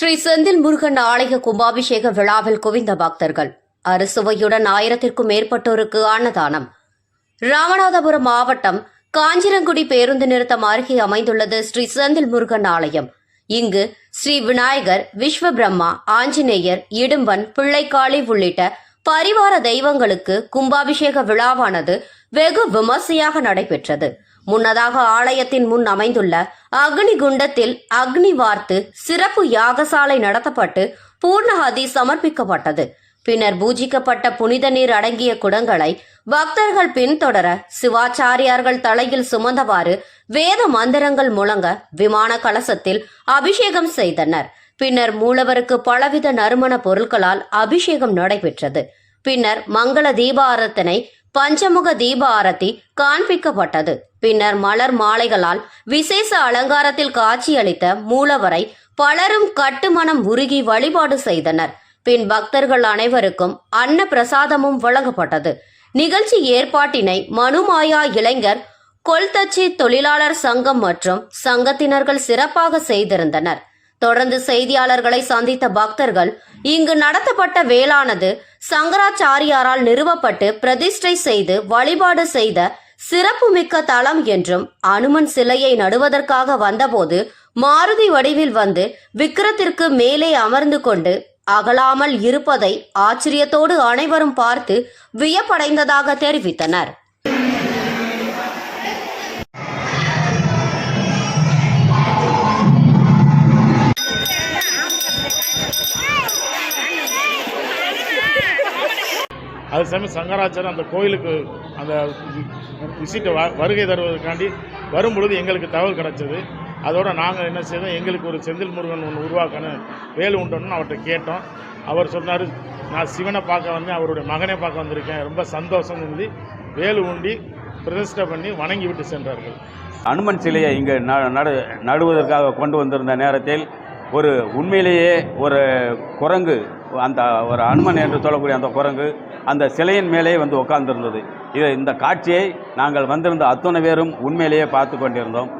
செந்தில் முருகன் ஆலய கும்பாபிஷேக விழாவில் குவிந்த பக்தர்கள். அறுசுவையுடன் ஆயிரத்திற்கும் மேற்பட்டோருக்கு அன்னதானம். ராமநாதபுரம் மாவட்டம் காஞ்சிரங்குடி பேருந்து நிறுத்தம் அருகே அமைந்துள்ளது ஸ்ரீ செந்தில் முருகன் ஆலயம். இங்கு ஸ்ரீ விநாயகர் விஸ்வ பிரம்மா ஆஞ்சநேயர் இடும்பன் பிள்ளைக்காளி உள்ளிட்ட பரிவார தெய்வங்களுக்கு கும்பாபிஷேக விழாவானது வெகு விமர்சையாக நடைபெற்றது. முன்னதாக ஆலயத்தின் முன் அமைந்துள்ள அக்னி குண்டத்தில் அக்னி வார்த்து சிறப்பு யாகசாலை நடத்தப்பட்டு பூர்ணஹதி சமர்ப்பிக்கப்பட்டது. பின்னர் பூஜிக்கப்பட்ட புனித நீர் அடங்கிய குடங்களை பக்தர்கள் பின்தொடர சிவாச்சாரியார்கள் தலையில் சுமந்தவாறு வேத மந்திரங்கள் முழங்க விமான கலசத்தில் அபிஷேகம் செய்தனர். பின்னர் மூலவருக்கு பலவித நறுமண பொருட்களால் அபிஷேகம் நடைபெற்றது. பின்னர் மங்கள தீபாரத்தனை பஞ்சமுக தீப ஆரத்தி காண்பிக்கப்பட்டது. பின்னர் மலர் மாலைகளால் விசேஷ அலங்காரத்தில் காட்சியளித்த மூலவரை பலரும் கட்டுமனம் உருகி வழிபாடு செய்தனர். பின் பக்தர்கள் அனைவருக்கும் அன்ன பிரசாதமும் வழங்கப்பட்டது. நிகழ்ச்சி ஏற்பாட்டினை மனுமாயா இளைஞர் கொல்தச்சி தொழிலாளர் சங்கம் மற்றும் சங்கத்தினர்கள் சிறப்பாக செய்திருந்தனர். தொடர்ந்து செய்தியாளர்களை சந்தித்த பக்தர்கள் இங்கு நடத்தப்பட்ட வேளானது சங்கராச்சாரியாரால் நிறுவப்பட்டு பிரதிஷ்டை செய்து வழிபாடு செய்த சிறப்புமிக்க தலம் என்றும் அனுமன் சிலையை நடுவதற்காக வந்தபோது மாருதி வடிவில் வந்து விக்கிரத்திற்கு மேலே அமர்ந்து கொண்டு அகலாமல் இருப்பதை ஆச்சரியத்தோடு அனைவரும் பார்த்து வியப்படைந்ததாக தெரிவித்தனர். அது சமயம் சங்கராச்சாரம் அந்த கோயிலுக்கு அந்த விசிட்டை வருகை தருவதற்காண்டி வரும் பொழுது எங்களுக்கு தகவல் கிடச்சிது. அதோடு நாங்கள் என்ன செய்தோம் எங்களுக்கு ஒரு செந்தில் முருகன் ஒன்று உருவாக்கணும் வேலு உண்டணும்னு அவர்கிட்ட கேட்டோம். அவர் சொன்னார் நான் சிவனை பார்க்க வந்தேன் அவருடைய மகனை பார்க்க வந்திருக்கேன். ரொம்ப சந்தோஷம் இருந்து வேலு உண்டி பிரதிஷ்டை பண்ணி வணங்கி விட்டு சென்றார்கள். அனுமன் சிலையை இங்கே ந- நடு நடுவதற்காக கொண்டு வந்திருந்த நேரத்தில் ஒரு உண்மையிலேயே ஒரு குரங்கு அந்த ஒரு அனுமன் என்று சொல்லக்கூடிய அந்த குரங்கு அந்த சிலையின் மேலே வந்து உட்கார்ந்திருந்தது. இது இந்த காட்சியை நாங்கள் வந்திருந்த அத்தனை பேரும் உண்மையிலேயே பார்த்து கொண்டிருந்தோம்.